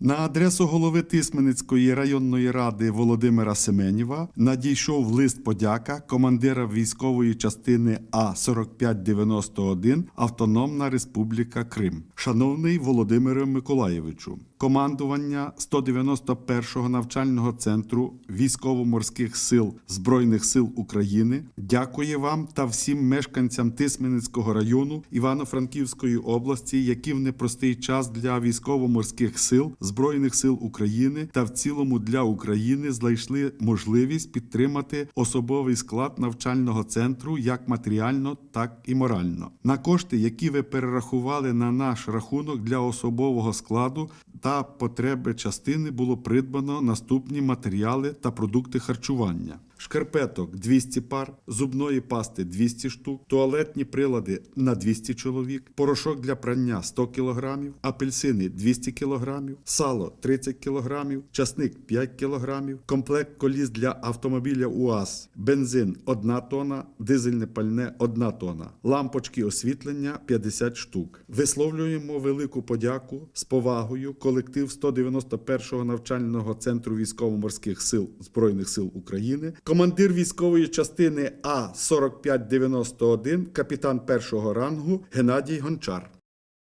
На адресу голови Тисменницької районної ради Володимира Семенєва надійшов лист подяка командира військової частини А 4591 Автономна Республіка Крим. Шановний Володимире Миколаєвичу, командування 191-го навчального центру військово-морських сил Збройних сил України дякує вам та всім мешканцям Тисменницького району Івано-Франківської області, які в непростий час для військово-морських сил Збройних сил України та в цілому для України знайшли можливість підтримати особовий склад навчального центру як матеріально, так і морально. На кошти, які ви перерахували на наш рахунок для особового складу та потреби частини, було придбано наступні матеріали та продукти харчування. Шкарпеток 200 пар, зубної пасти 200 штук, туалетні прилади на 200 чоловік, порошок для прання 100 кг, апельсини 200 кг, сало 30 кг, часник 5 кг, комплект коліс для автомобіля УАЗ, бензин 1 тонна, дизельне пальне 1 тонна, лампочки освітлення 50 штук. Висловлюємо велику подяку з повагою колектив 191-го навчального центру військово-морських сил Збройних сил України, командир військової частини А 4591, капітан першого рангу Геннадій Гончар.